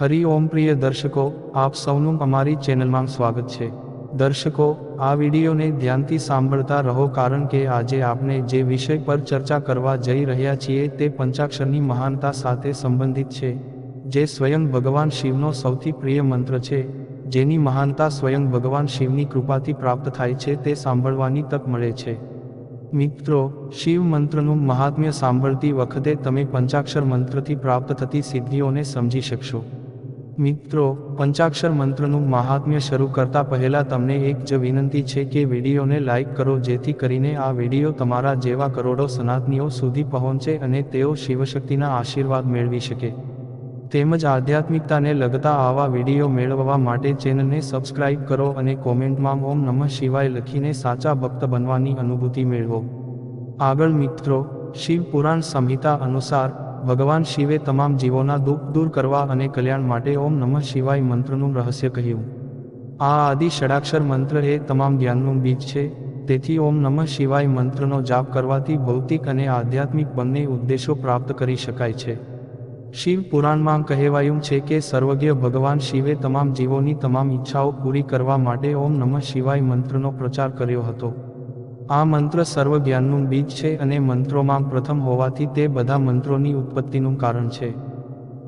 હરિ ઓમ પ્રિય દર્શકો, આપ સૌનું અમારી ચેનલમાં સ્વાગત છે. દર્શકો, આ વિડીયોને ધ્યાનથી સાંભળતા રહો કારણ કે આજે આપણે જે વિષય પર ચર્ચા કરવા જઈ રહ્યા છીએ તે પંચાક્ષરની મહાનતા સાથે સંબંધિત છે. જે સ્વયં ભગવાન શિવનો સૌથી પ્રિય મંત્ર છે, જેની મહાનતા સ્વયં ભગવાન શિવની કૃપાથી પ્રાપ્ત થાય છે તે સાંભળવાની તક મળે છે. મિત્રો, શિવ મંત્રનું મહાત્મ્ય સાંભળતી વખતે તમે પંચાક્ષર મંત્રથી પ્રાપ્ત થતી સિદ્ધિઓને સમજી શકશો. મિત્રો, પંચાક્ષર મંત્રનું મહાત્મ્ય શરૂ કરતા પહેલા તમને એક જ વિનંતી છે કે વિડીયોને લાઇક કરો, જેથી કરીને આ વીડિયો તમારા જેવા કરોડો સનાતનીઓ સુધી પહોંચે અને તેઓ શિવશક્તિના આશીર્વાદ મેળવી શકે. તેમજ આધ્યાત્મિકતાને લગતા આવા વીડિયો મેળવવા માટે ચેનલને સબસ્ક્રાઇબ કરો અને કોમેન્ટમાં ઓમ નમઃ શિવાય લખીને સાચા ભક્ત બનવાની અનુભૂતિ મેળવો. આગળ મિત્રો શિવ પુરાણ સંહિતા અનુસાર ભગવાન શિવે તમામ જીવોના દુઃખ દૂર કરવા અને કલ્યાણ માટે ઓમ નમઃ શિવાય મંત્રનું રહસ્ય કહ્યું. આ આદિ ષડાક્ષર મંત્ર એ તમામ જ્ઞાનનું બીજ છે. તેથી ઓમ નમઃ શિવાય મંત્રનો જાપ કરવાથી ભૌતિક અને આધ્યાત્મિક બંને ઉદ્દેશો પ્રાપ્ત કરી શકાય છે. શિવ પુરાણમાં કહેવાયું છે કે સર્વજ્ઞ ભગવાન શિવે તમામ જીવોની તમામ ઈચ્છાઓ પૂરી કરવા માટે ઓમ નમઃ શિવાય મંત્રનો પ્રચાર કર્યો હતો. આ મંત્ર સર્વજ્ઞાનનું બીજ છે અને મંત્રોમાં પ્રથમ હોવાથી તે બધા મંત્રોની ઉત્પત્તિનું કારણ છે.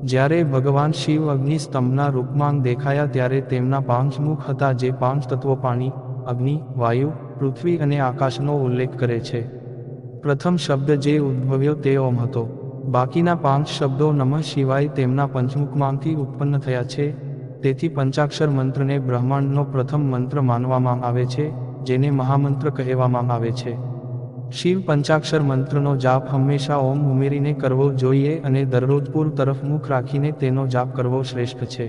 જ્યારે ભગવાન શિવ અગ્નિ સ્તંભના રૂપમાં દેખાયા ત્યારે તેમના પાંચ મુખ હતા જે પાંચ તત્વો પાણી, અગ્નિ, વાયુ, પૃથ્વી અને આકાશનો ઉલ્લેખ કરે છે. પ્રથમ શબ્દ જે ઉદ્ભવ્યો તે ઓમ હતો. બાકીના પાંચ શબ્દો નમઃ શિવાય તેમના પંચમુખમાંથી ઉત્પન્ન થયા છે. તેથી પંચાક્ષર મંત્રને બ્રહ્માંડનો પ્રથમ મંત્ર માનવામાં આવે છે. જેને મહામંત્ર કહેવામાં આવે છે. શિવ પંચાક્ષર મંત્રનો જાપ હંમેશા ઓમ ઉમેરીને કરવો જોઈએ અને દરરોજ પૂર્વ તરફ મુખ રાખીને તેનો જાપ કરવો શ્રેષ્ઠ છે.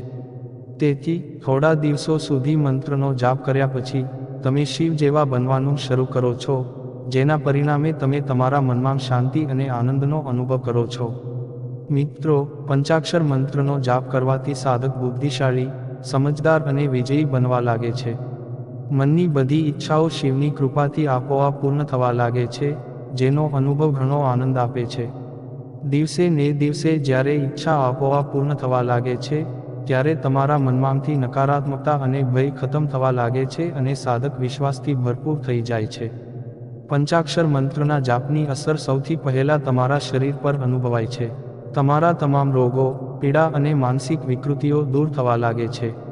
તેથી, થોડા દિવસો સુધી મંત્રનો જાપ કર્યા પછી, તમે શિવ જેવા બનવાનું શરૂ કરો છો, જેના પરિણામે તમે તમારા મનમાં શાંતિ અને આનંદનો અનુભવ કરો છો. મિત્રો, પંચાક્ષર મંત્રનો જાપ કરવાથી સાધક બુદ્ધિશાળી, સમજદાર અને વિજયી બનવા લાગે છે. મનની બધી ઈચ્છાઓ શિવની કૃપાથી આપોઆપ પૂર્ણ થવા લાગે છે, જેનો અનુભવ ઘણો આનંદ આપે છે. દિવસે ને દિવસે જ્યારે ઈચ્છા આપોઆપ પૂર્ણ થવા લાગે છે, ત્યારે તમારા મનમાંથી નકારાત્મકતા અને ભય ખતમ થવા લાગે છે અને સાધક વિશ્વાસથી ભરપૂર થઈ જાય છે. પંચાક્ષર મંત્રના જાપની અસર સૌથી પહેલા તમારા શરીર પર અનુભવાય છે. તમારા તમામ રોગો, પીડા અને માનસિક વિકૃતિઓ દૂર થવા લાગે છે.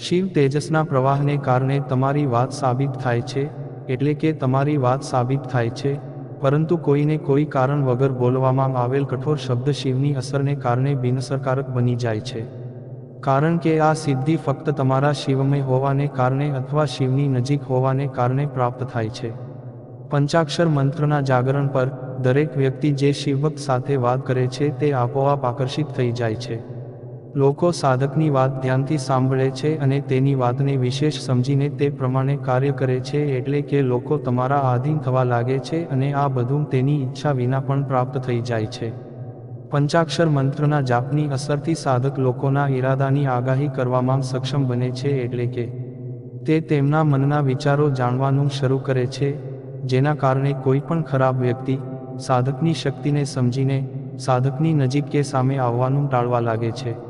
શિવ તેજસના પ્રવાહને કારણે તમારી વાત સાબિત થાય છે, એટલે કે તમારી વાત સાબિત થાય છે, પરંતુ કોઈને કોઈ કારણ વગર બોલવામાં આવેલ કઠોર શબ્દ શિવની અસરને કારણે બિનઅસરકારક બની જાય છે. કારણ કે આ સિદ્ધિ ફક્ત તમારા શિવમય હોવાને કારણે અથવા શિવની નજીક હોવાને કારણે પ્રાપ્ત થાય છે. પંચાક્ષર મંત્રના જાગરણ પર દરેક વ્યક્તિ જે શિવભક્ત સાથે વાત કરે છે તે આપોઆપ આકર્ષિત થઈ જાય છે. લોકો સાધકની વાત ધ્યાનથી સાંભળે છે અને તેની વાતને વિશેષ સમજીને તે પ્રમાણે કાર્ય કરે છે એટલે કે લોકો તમારા આધીન થવા લાગે છે અને આ બધું તેની ઈચ્છા વિના પણ પ્રાપ્ત થઈ જાય છે. પંચાક્ષર મંત્રના જાપની અસરથી સાધક લોકોના ઈરાદાની આગાહી કરવામાં સક્ષમ બને છે એટલે કે તે તેમના મનના વિચારો જાણવાનું શરૂ કરે છે, જેના કારણે કોઈ પણ ખરાબ વ્યક્તિ સાધકની શક્તિને સમજીને સાધકની નજીક કે સામે આવવાનું ટાળવા લાગે છે.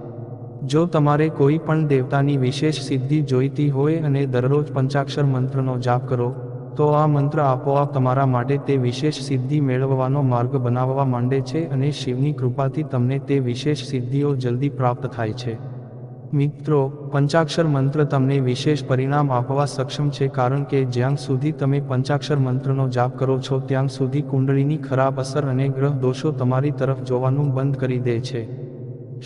જો તમારે કોઈ પણ દેવતાની વિશેષ સિદ્ધિ જોઈતી હોય અને દરરોજ પંચાક્ષર મંત્રનો જાપ કરો, તો આ મંત્ર આપોઆપ તમારા માટે તે વિશેષ સિદ્ધિ મેળવવાનો માર્ગ બનાવવા માંડે છે અને શિવની કૃપાથી તમને તે વિશેષ સિદ્ધિઓ જલ્દી પ્રાપ્ત થાય છે. મિત્રો, પંચાક્ષર મંત્ર તમને વિશેષ પરિણામ આપવા સક્ષમ છે કારણ કે જ્યાં સુધી તમે પંચાક્ષર મંત્રનો જાપ કરો છો ત્યાં સુધી કુંડળીની ખરાબ અસર અને ગ્રહ દોષો તમારી તરફ જોવાનું બંધ કરી દે છે.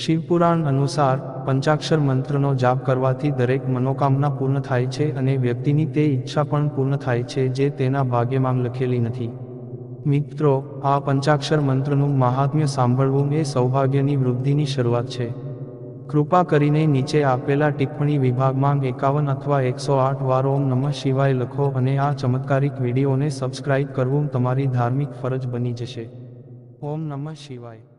શિવપુરાણ અનુસાર પંચાક્ષર મંત્રનો જાપ કરવાથી દરેક મનોકામના પૂર્ણ થાય છે અને વ્યક્તિની તે ઈચ્છા પણ પૂર્ણ થાય છે જે તેના ભાગ્યમાં લખેલી નથી. મિત્રો, આ પંચાક્ષર મંત્રનું મહાત્મ્ય સાંભળવું એ સૌભાગ્યની વૃદ્ધિની શરૂઆત છે. કૃપા કરીને નીચે આપેલા ટિપ્પણી વિભાગમાં એકાવન અથવા એકસો આઠ વાર ઓમ નમઃ શિવાય લખો અને આ ચમત્કારિક વિડીયોને સબસ્ક્રાઇબ કરવું તમારી ધાર્મિક ફરજ બની જશે. ઓમ નમઃ શિવાય.